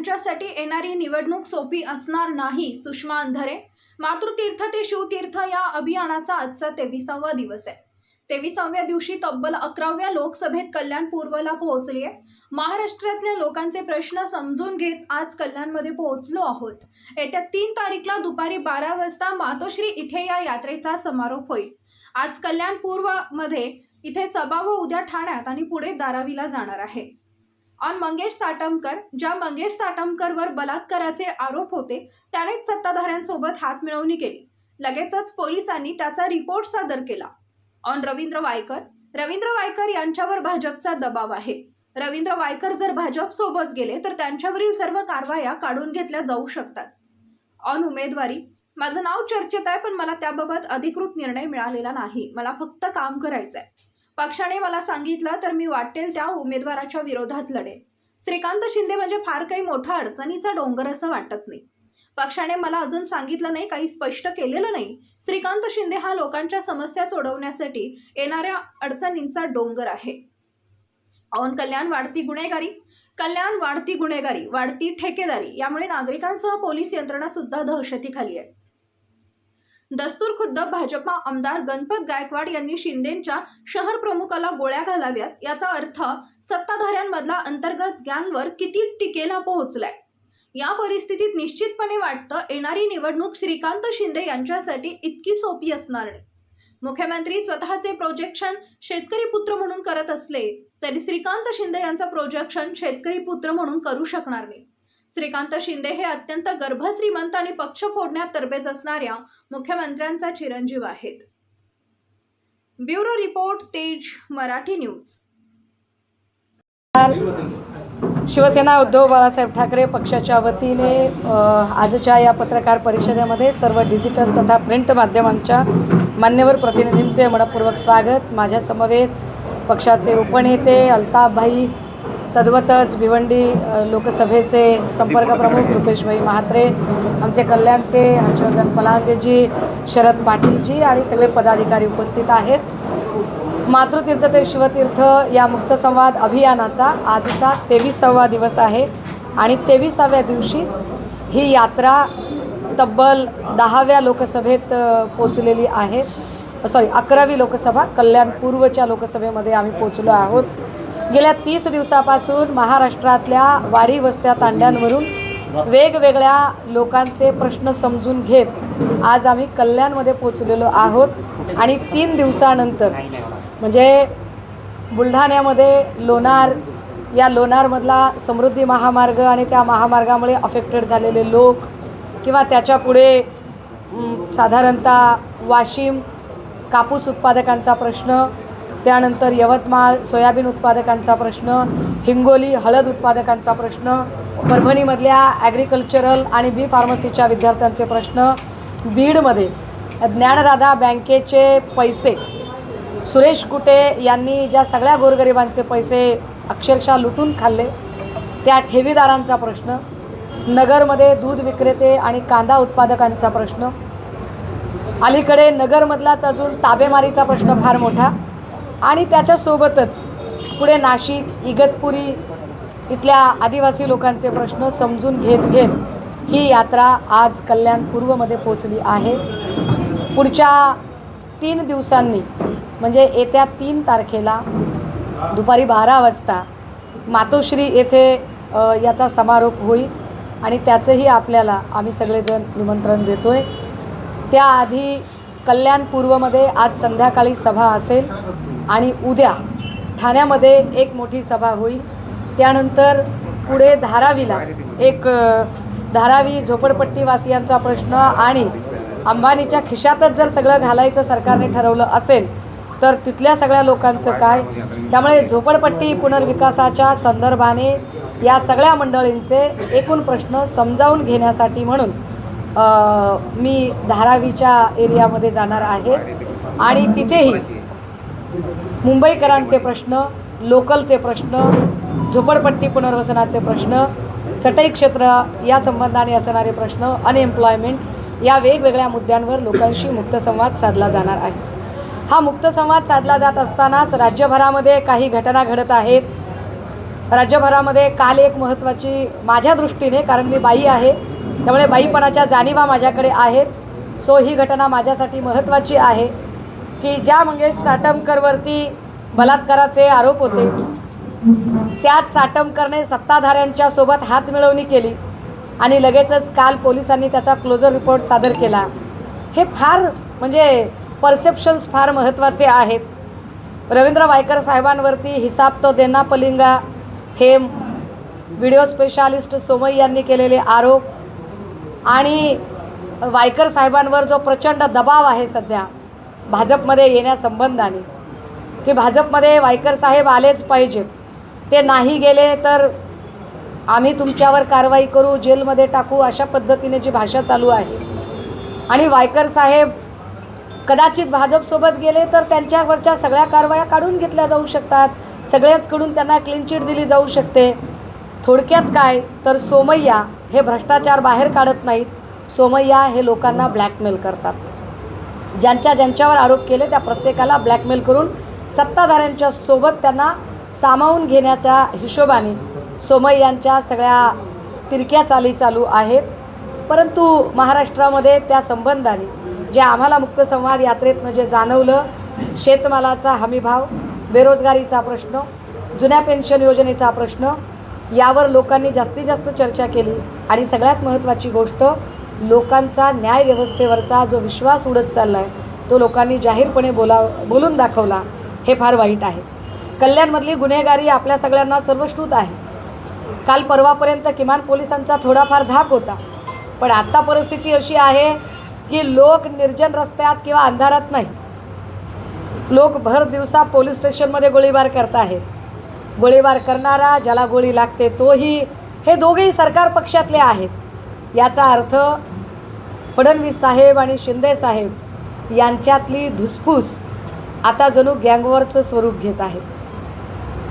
यांच्यासाठी येणारी निवडणूक सोपी असणार नाही सुषमा अंधारे. मातृतीर्थ ते शिवतीर्थ या अभियानाचा आजचा तेविसावा दिवस आहे. तेविसाव्या दिवशी तब्बल अकराव्या लोकसभेत कल्याण पूर्वला पोहोचली आहे महाराष्ट्रातल्या लोकांचे प्रश्न समजून घेत आज कल्याणमध्ये पोहोचलो आहोत. येत्या तीन तारीखला दुपारी बारा वाजता मातोश्री इथे या यात्रेचा समारोप होईल. आज कल्याण पूर्वमध्ये इथे सभा व उद्या ठाण्यात आणि पुढे दारावीला जाणार आहे. ऑन मंगेश साटमकर ज्या मंगेश साटमकरवर बलात्काराचे आरोप होते त्यानेच सत्ताधाऱ्यांसोबत हातमिळवणी केली. लगेचच पोलिसांनी त्याचा रिपोर्ट सादर केला. ऑन रवींद्र वायकर रवींद्र वायकर यांच्यावर भाजपचा दबाव आहे. रवींद्र वायकर जर भाजपसोबत गेले तर त्यांच्यावरील सर्व कारवाया काढून घेतल्या जाऊ शकतात. ऑन उमेदवारी माझं नाव चर्चेत आहे पण मला त्याबाबत अधिकृत निर्णय मिळालेला नाही. मला फक्त काम करायचं आहे पक्षाने मला सांगितलं तर मी वाटेल त्या उमेदवाराच्या विरोधात लढेल श्रीकांत शिंदे म्हणजे फार काही मोठा अडचणीचा डोंगर असं वाटत नाही. पक्षाने मला अजून सांगितलं नाही काही स्पष्ट केलेलं नाही. श्रीकांत शिंदे हा लोकांच्या समस्या सोडवण्यासाठी येणाऱ्या अडचणींचा डोंगर आहे. औन कल्याण वाढती गुन्हेगारी. कल्याण वाढती गुन्हेगारी वाढती ठेकेदारी यामुळे नागरिकांसह पोलीस यंत्रणा सुद्धा दहशतीखाली आहे दस्तूर खुद्द भाजपा आमदार गणपत गायकवाड यांनी शिंदेंच्या शहर प्रमुखाला गोळ्या घालाव्यात याचा अर्थ सत्ताधाऱ्यांमधला अंतर्गत गँगवर किती टिकेला पोहोचलाय? या परिस्थितीत निश्चितपणे वाटतं येणारी निवडणूक श्रीकांत शिंदे यांच्यासाठी इतकी सोपी असणार नाही. मुख्यमंत्री स्वतःचे प्रोजेक्शन शेतकरी पुत्र म्हणून करत असले तरी श्रीकांत शिंदे यांचं प्रोजेक्शन शेतकरी पुत्र म्हणून करू शकणार नाही. श्रीकांत शिंदे हे अत्यंत गर्भश्रीमंत आणि पक्ष फोडण्यात तरबेज असणाऱ्या मुख्यमंत्र्यांचा चिरंजीव आहेत. Bureau report Tej Marathi news. Shiv Sena Uddhav Balasaheb Thackeray पक्षाच्या वतीने आजच्या या पत्रकार परिषदेमध्ये सर्व डिजिटल तथा प्रिंट माध्यमांच्या मान्यवर प्रतिनिधींचे मनपूर्वक स्वागत. माझ्यासमवेत पक्षाचे उपनेते अल्ताफभाई तद्वतच भिवंडी लोकसभेचे संपर्क प्रमुख रुपेशभाई म्हात्रे आमचे कल्याणचे हर्षवर्धन पलांगेजी शरद पाटीलजी आणि सगळे पदाधिकारी उपस्थित आहेत. मातृतीर्थ ते शिवतीर्थ या मुक्तसंवाद अभियानाचा आजचा तेविसावा दिवस आहे आणि तेविसाव्या दिवशी ही यात्रा तब्बल दहाव्या लोकसभेत पोचलेली आहे. सॉरी अकरावी लोकसभा कल्याण पूर्वच्या लोकसभेमध्ये आम्ही पोचलो आहोत. गेल्या तीस दिवसापासून महाराष्ट्रातल्या वाडी वस्त्या तांड्यांवरून वेगवेगळ्या लोकांचे प्रश्न समजून घेत आज आम्ही कल्याणमध्ये पोचलेलो आहोत. आणि तीन दिवसानंतर म्हणजे बुलढाण्यामध्ये लोणार या लोणारमधला समृद्धी महामार्ग आणि त्या महामार्गामुळे अफेक्टेड झालेले लोक किंवा त्याच्यापुढे साधारणतः वाशिम कापूस उत्पादकांचा प्रश्न त्यानंतर यवतमाळ सोयाबीन उत्पादकांचा प्रश्न हिंगोली हळद उत्पादकांचा प्रश्न परभणीमधल्या ॲग्रिकल्चरल आणि बी फार्मसीच्या विद्यार्थ्यांचे प्रश्न बीडमध्ये ज्ञानराधा बँकेचे पैसे. सुरेश कुटे यांनी ज्या सगळ्या गोरगरिबांचे पैसे अक्षरशः लुटून खाल्ले त्या ठेवीदारांचा प्रश्न नगरमध्ये दूध विक्रेते आणि कांदा उत्पादकांचा प्रश्न. अलीकडे नगरमधलाच अजून ताबेमारीचा प्रश्न फार मोठा. आणि त्याच्यासोबतच पुढे नाशिक इगतपुरी इथल्या आदिवासी लोकांचे प्रश्न समजून घेत घेत ही यात्रा आज कल्याण पूर्वमध्ये पोचली आहे. पुढच्या तीन दिवसांनी म्हणजे येत्या तीन तारखेला दुपारी बारा वाजता मातोश्री येथे याचा समारोप होईल आणि त्याचंही आपल्याला आम्ही सगळेजण निमंत्रण देतो आहे त्याआधी कल्याण पूर्वमध्ये आज संध्याकाळी सभा असेल आणि उद्या ठाण्यामध्ये एक मोठी सभा होईल. त्यानंतर पुढे धारावीला एक धारावी झोपडपट्टीवासियांचा प्रश्न आणि अंबानीच्या खिशातच जर सगळं घालायचं सरकारने ठरवलं असेल तर तिथल्या सगळ्या लोकांचं काय? त्यामुळे झोपडपट्टी पुनर्विकासाच्या संदर्भाने या सगळ्या मंडळींचे एकूण प्रश्न समजावून घेण्यासाठी म्हणून मी धारावीच्या एरियामध्ये जाणार आहे. आणि तिथेही मुंबईकरांचे प्रश्न लोकलचे प्रश्न झोपडपट्टी पुनर्वसनाचे प्रश्न चटई क्षेत्र या संबंधाने असणारे प्रश्न अनएम्प्लॉयमेंट या वेगवेगळ्या मुद्द्यांवर लोकांशी मुक्तसंवाद साधला जाणार आहे. हा मुक्तसंवाद साधला जात असतानाच राज्यभरामध्ये काही घटना घडत आहेत. राज्यभरामध्ये काल एक महत्त्वाची माझ्या दृष्टीने कारण मी बाई आहे त्यामुळे बाईपणाच्या जाणीवा माझ्याकडे आहेत. सो ही घटना माझ्यासाठी महत्त्वाची आहे की ज्या मंगेश साटमकरवरती बलात्काराचे आरोप होते त्यात साटमकरने सत्ताधाऱ्यांच्या सोबत हात मिळवणी केली आणि लगेचच काल पोलिसांनी त्याचा क्लोजर रिपोर्ट सादर केला. हे फार म्हणजे परसेप्शन्स फार महत्त्वाचे आहेत. रवींद्र वायकर साहेबांवरती हिसाब तो देना पलिंगा फेम व्हिडिओ स्पेशालिस्ट सोमई यांनी केलेले आरोप आणि वायकर साहेबांवर जो प्रचंड दबाव आहे सध्या भाजपमध्ये येण्यासंबंधाने की भाजपमध्ये वायकर साहेब आलेच पाहिजेत. ते नाही गेले तर आम्ही तुमच्यावर कारवाई करू जेलमध्ये टाकू अशा पद्धतीने जी भाषा चालू आहे. आणि वायकर साहेब कदाचित भाजपसोबत गेले तर त्यांच्यावरच्या सगळ्या कारवाया काढून घेतल्या जाऊ शकतात. सगळ्याचकडून त्यांना क्लीन चिट दिली जाऊ शकते. थोडक्यात काय? तर सोमय्या हे भ्रष्टाचार बाहेर काढत नाहीत. सोमय्या हे लोकांना ब्लॅकमेल करतात. ज्यांच्या ज्यांच्यावर आरोप केले त्या प्रत्येकाला ब्लॅकमेल करून सत्ताधाऱ्यांच्या सोबत त्यांना सामावून घेण्याच्या हिशोबाने सोमय्यांच्या सगळ्या तिरक्या चाली चालू आहेत. परंतु महाराष्ट्रामध्ये त्या संबंधाने जे आम्हाला मुक्तसंवाद यात्रेतनं जे जाणवलं शेतमालाचा हमीभाव बेरोजगारीचा प्रश्न जुन्या पेन्शन योजनेचा प्रश्न यावर लोकांनी जास्तीत जास्त चर्चा केली आणि सगळ्यात महत्त्वाची गोष्ट लोकांचा न्यायव्यवस्थेवरचा जो विश्वास उडत चालला आहे तो लोकांनी जाहीरपणे बोला बोलून दाखवला हे फार वाईट आहे. कल्याणमधली गुन्हेगारी आपल्या सगळ्यांना सर्वश्रुत आहे. काल परवापर्यंत किमान पोलिसांचा थोडाफार धाक होता. पण आत्ता परिस्थिती अशी आहे की लोक निर्जन रस्त्यात किंवा अंधारात नाही. लोक भर दिवसा पोलीस स्टेशनमध्ये गोळीबार करत आहेत गोळीबार करणारा ज्याला गोळी लागते तोही हे दोघेही सरकार पक्षातले आहेत. याचा अर्थ फडणवीस साहेब आणि शिंदे साहेब यांच्यातली धुसफूस आता जणू गँगवरचं स्वरूप घेत आहे.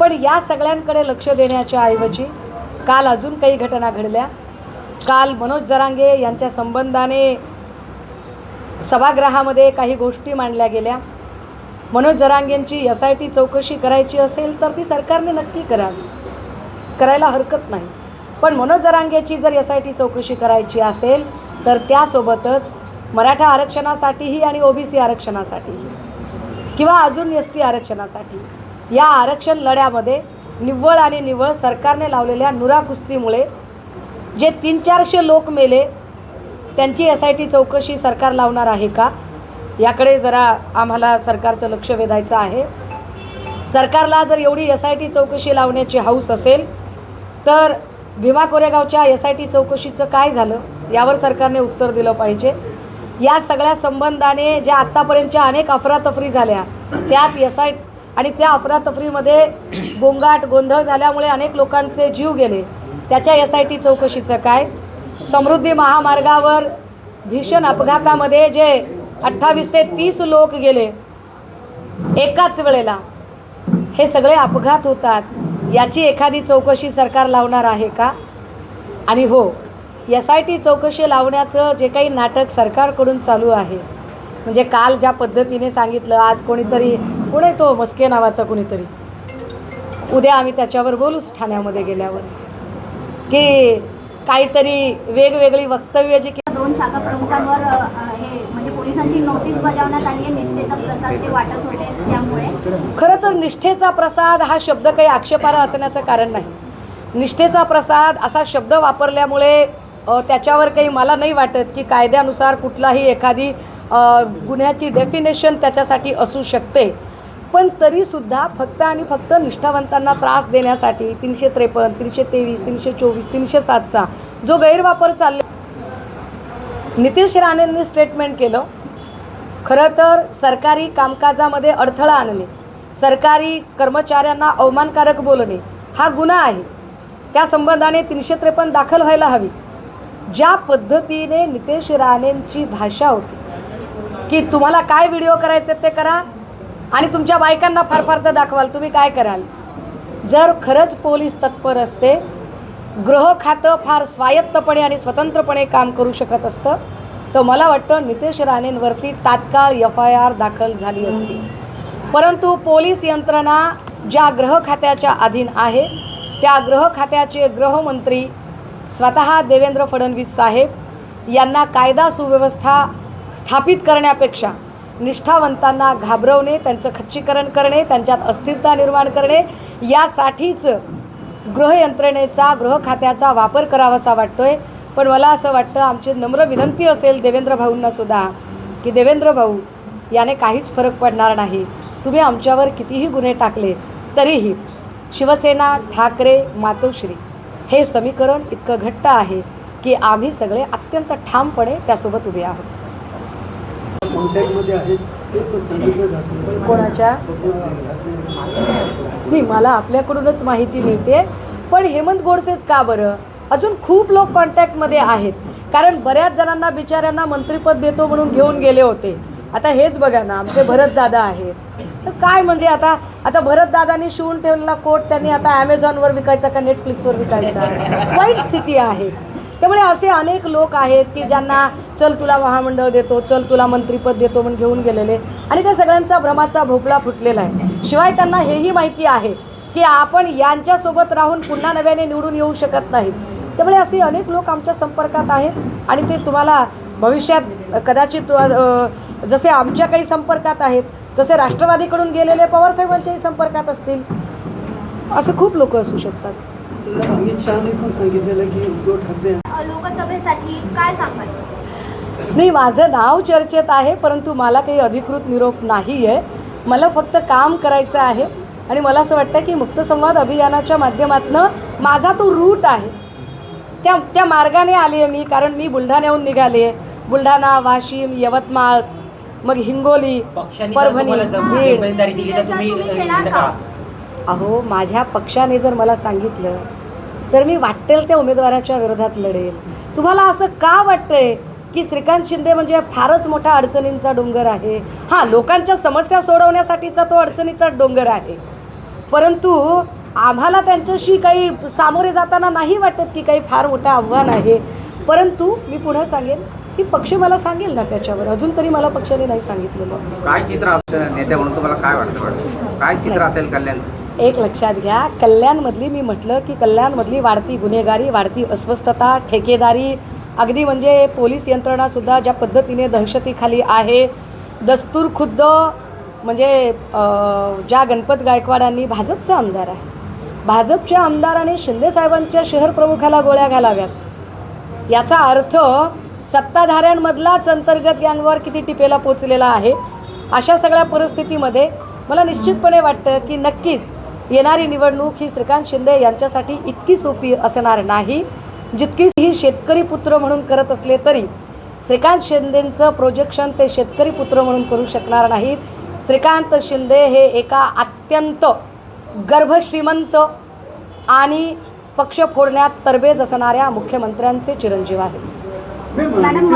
पण या सगळ्यांकडे लक्ष देण्याच्या ऐवजी काल अजून काही घटना घडल्या. काल मनोज जरांगे यांच्या संबंधाने सभागृहामध्ये काही गोष्टी मांडल्या गेल्या. मनोज जरांगेंची एस आय टी चौकशी करायची असेल तर ती सरकारने नक्की करावी करायला हरकत नाही. पण मनोज जरांगेची जर एस आय टी चौकशी करायची असेल तर त्यासोबतच मराठा आरक्षणासाठीही आणि ओबीसी आरक्षणासाठीही किंवा अजून एस टी आरक्षणासाठी या आरक्षण लढ्यामध्ये निव्वळ आणि निव्वळ सरकारने लावलेल्या नुरा कुस्तीमुळे जे तीन चारशे लोक मेले त्यांची एस आय टी चौकशी सरकार लावणार आहे का? याकडे जरा आम्हाला सरकारचं लक्ष वेधायचं आहे. सरकारला जर एवढी एस आय टी चौकशी लावण्याची हौस असेल तर भीमा कोरेगावच्या एस आय टी चौकशीचं काय झालं यावर सरकारने उत्तर दिलं पाहिजे. या सगळ्या संबंधाने ज्या आत्तापर्यंतच्या अनेक अफरातफरी झाल्या त्यात एस आय आणि त्या अफरातफरीमध्ये गोंगाट गोंधळ झाल्यामुळे अनेक लोकांचे जीव गेले. त्याच्या एस आय टी चौकशीचं काय? समृद्धी महामार्गावर भीषण अपघातामध्ये जे अठ्ठावीस ते तीस लोक गेले. एकाच वेळेला हे सगळे अपघात होतात. याची एखादी चौकशी सरकार लावणार आहे का? आणि हो एस आय टी चौकशी लावण्याचं जे काही नाटक सरकारकडून चालू आहे. म्हणजे काल ज्या पद्धतीने सांगितलं आज कोणीतरी कोण आहे तो मस्के नावाचा कोणीतरी. उद्या आम्ही त्याच्यावर बोलूच ठाण्यामध्ये गेल्यावर. की काहीतरी वेगवेगळी वक्तव्य जी दोन शाखा प्रमुखांवर त्यांची नोटीस बजावण्यात आली आहे निष्ठेचा प्रसाद ते वाटत होते त्यामुळे. खरं तर निष्ठेचा प्रसाद हा शब्द काही आक्षेपार्ह असण्याचं कारण नाही. निष्ठेचा प्रसाद असा शब्द वापरल्यामुळे त्याच्यावर काही मला नाही वाटत की कायद्यानुसार कुठलाही एखादी गुन्ह्याची डेफिनेशन त्याच्यासाठी असू शकते. पण तरीसुद्धा फक्त आणि फक्त निष्ठावंतांना त्रास देण्यासाठी तीनशे त्रेपन्न तीनशे तेवीस तीनशे चोवीस तीनशे सातचा जो गैरवापर चालला. नितीश राणेंनी स्टेटमेंट केलं. खरं तर सरकारी कामकाजामध्ये अडथळा आणणे सरकारी कर्मचाऱ्यांना अवमानकारक बोलणे हा गुन्हा आहे. त्या संबंधाने तीनशे त्रेपन्न दाखल व्हायला हवी. ज्या पद्धतीने नितेश राणेंची भाषा होती की तुम्हाला काय व्हिडिओ करायचे ते करा आणि तुमच्या बायकांना फार फार तर दाखवाल तुम्ही काय कराल? जर खरंच पोलीस तत्पर असते गृह खातं फार स्वायत्तपणे आणि स्वतंत्रपणे काम करू शकत असतं तर मला वाटतं नितेश राणेंवरती तात्काळ एफ आय आर दाखल झाली असती. परंतु पोलीस यंत्रणा ज्या ग्रह खात्याच्या अधीन आहे त्या ग्रह खात्याचे गृहमंत्री स्वतः देवेंद्र फडणवीस साहेब यांना कायदा सुव्यवस्था स्थापित करण्यापेक्षा निष्ठावंतांना घाबरवणे त्यांचं खच्चीकरण करणे त्यांच्यात अस्थिरता निर्माण करणे यासाठीच गृहयंत्रणेचा गृह खात्याचा वापर करावासा वाटतोय. पण मला असं वाटतं आमची नम्र विनंती असेल देवेंद्र भाऊंना सुद्धा की देवेंद्र भाऊ याने काहीच फरक पडणार नाही. तुम्ही आमच्यावर कितीही गुन्हे टाकले तरीही शिवसेना ठाकरे मातोश्री हे समीकरण इतकं घट्ट आहे की आम्ही सगळे अत्यंत ठामपणे त्यासोबत उभे आहोत. कोणाच्या? नाही मला आपल्याकडूनच माहिती मिळते. पण हेमंत गोडसेच का बरं? अजून खूप लोक कॉन्टॅक्टमध्ये आहेत. कारण बऱ्याच जणांना बिचाऱ्यांना मंत्रिपद देतो म्हणून घेऊन गेले होते. आता हेच बघा ना आमचे भरतदादा आहेत. तर काय म्हणजे आता आता भरतदादांनी शिवून ठेवलेला कोट त्यांनी आता ॲमेझॉनवर विकायचा का नेटफ्लिक्सवर विकायचा? वाईट स्थिती आहे. त्यामुळे असे अनेक लोक आहेत की ज्यांना चल तुला महामंडळ देतो चल तुला मंत्रिपद देतो म्हणून घेऊन गेलेले. आणि त्या सगळ्यांचा भ्रमाचा भोपळा फुटलेला आहे. शिवाय त्यांना हेही माहिती आहे की आपण यांच्यासोबत राहून पुन्हा नव्याने निवडून येऊ शकत नाहीत. त्यामुळे असे अनेक लोक आमच्या संपर्कात आहेत आणि ते तुम्हाला भविष्यात कदाचित जसे आमच्या काही संपर्कात आहेत तसे राष्ट्रवादीकडून गेलेले पवारसाहेबांच्याही संपर्कात असतील. असे खूप लोक असू शकतात. अमित शहाने पण सांगितलेलं की उद्धव ठाकरे लोकसभेसाठी काय सांगाल? नाही माझं नाव चर्चेत आहे परंतु मला काही अधिकृत निरोप नाही आहे मला फक्त काम करायचं आहे आणि मला असं वाटतं की मुक्तसंवाद अभियानाच्या माध्यमातून माझा तो रूट आहे. त्या त्या मार्गाने आली आहे मी कारण मी बुलढाण्याहून निघाले आहे बुलढाणा वाशिम यवतमाळ मग हिंगोली परभणी बीड? अहो माझ्या पक्षाने जर मला सांगितलं तर मी वाटेल त्या उमेदवाराच्या विरोधात लढेल. तुम्हाला असं का वाटतंय की श्रीकांत शिंदे म्हणजे फारच मोठा अडचणींचा डोंगर आहे? हां लोकांच्या समस्या सोडवण्यासाठीचा तो अडचणीचा डोंगर आहे. परंतु आम्हाला त्यांच्याशी काही सामोरे जाताना नाही वाटत की काही फार मोठं आव्हान आहे. परंतु मी पुन्हा सांगेन की पक्ष मला सांगेल ना त्याच्यावर. अजून तरी मला पक्षाने नाही सांगितलेलं. काय चित्र असेल नेत्या म्हणून तुम्हाला काय वाटतं मॅडम? काय चित्र असेल कल्याणचं एक लक्षात घ्या कल्याणमधली मी म्हटलं की कल्याणमधली वाढती गुन्हेगारी वाढती अस्वस्थता ठेकेदारी अगदी म्हणजे पोलीस यंत्रणासुद्धा ज्या पद्धतीने दहशतीखाली आहे. दस्तूर खुद्द म्हणजे ज्या गणपत गायकवाडांनी भाजपचे आमदार आहे. भाजपच्या आमदाराने शिंदेसाहेबांच्या शहर प्रमुखाला गोळ्या घालाव्यात. याचा अर्थ सत्ताधाऱ्यांमधलाच अंतर्गत गँगवर किती टिपेला पोचलेला आहे अशा सगळ्या परिस्थितीमध्ये मला निश्चितपणे वाटतं की नक्कीच येणारी निवडणूक ही श्रीकांत शिंदे यांच्यासाठी इतकी सोपी असणार नाही जितकी ही शेतकरी पुत्र म्हणून करत असले तरी श्रीकांत शिंदेंचं प्रोजेक्शन ते शेतकरी पुत्र म्हणून करू शकणार नाहीत. श्रीकांत शिंदे हे एका अत्यंत गर्भश्रीमंत आणि पक्ष फोडण्यात तरबेज असणाऱ्या मुख्यमंत्र्यांचे चिरंजीव आहेत. मॅडम